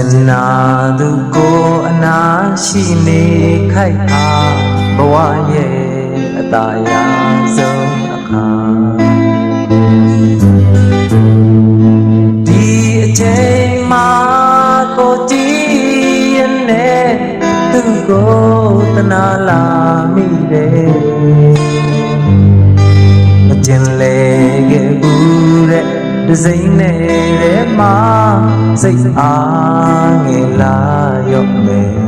င်နာသူကိုအနာရှိနေခိုက်အားဘဝရဲ့အတားရာဆုံးအခါဒီအချိန်မှာကိုကြည့်ရတဲ့သူကိုတနာလာမိတယ်မကျင်လေခဲ့ဘူးတဲ့ ဒီစိမ့်နဲ့မှာစိတ်အားငယ်လာရော့မယ်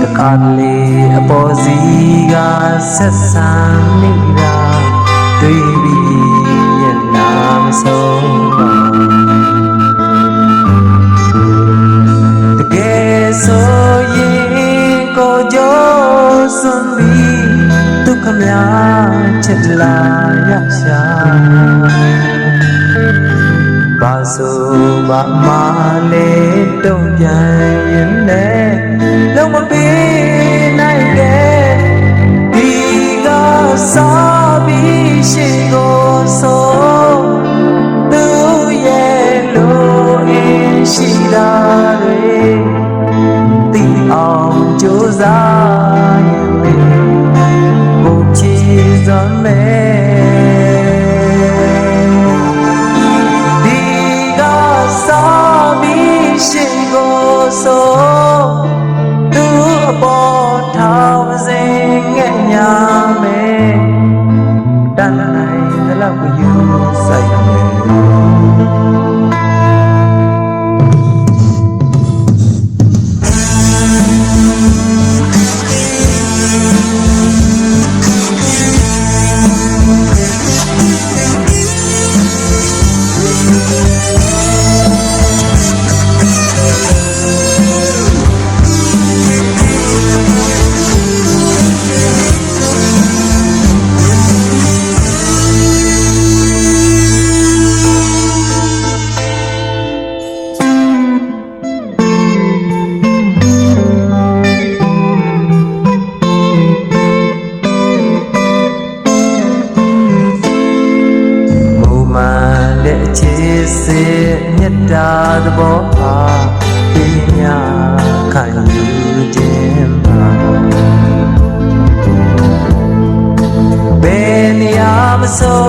တခါတလေအပေါ်စီကဆက်ဆံမိတာတွေ့ပြီးရနာမဆုံးပါတကယ်ဆိုရင်ကိုကြိုးစွန်ပြီးဒုက္ခများ ချက်လာရရှာဘာဆိုမမလေးတုံ့ပြန်ရင်လည်းလုံးမပေး စွမ်းမယ်ဒီကစားပြီးရှိကိုဆိုသူအပေါ်ထောင်စင်ငဲ့ညာ မူ စစ်မြတ်တာသဘောအားပညာခံယူခြင်းပါဘယ်နေရာမဆို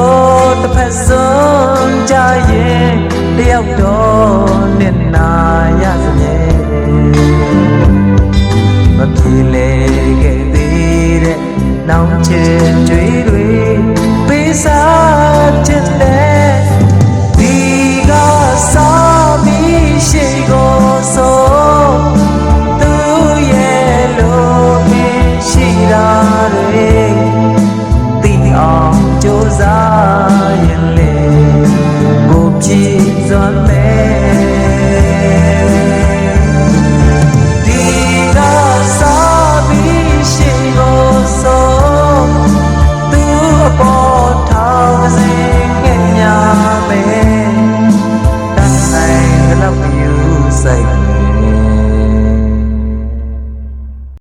တစ်ဖက်စွန်ကြရင်တယောက်တော့နဲ့နာရစမြဲမပြေလေခဲ့သေးတဲ့နောင်ချင်ကြွေးတွေ Giọt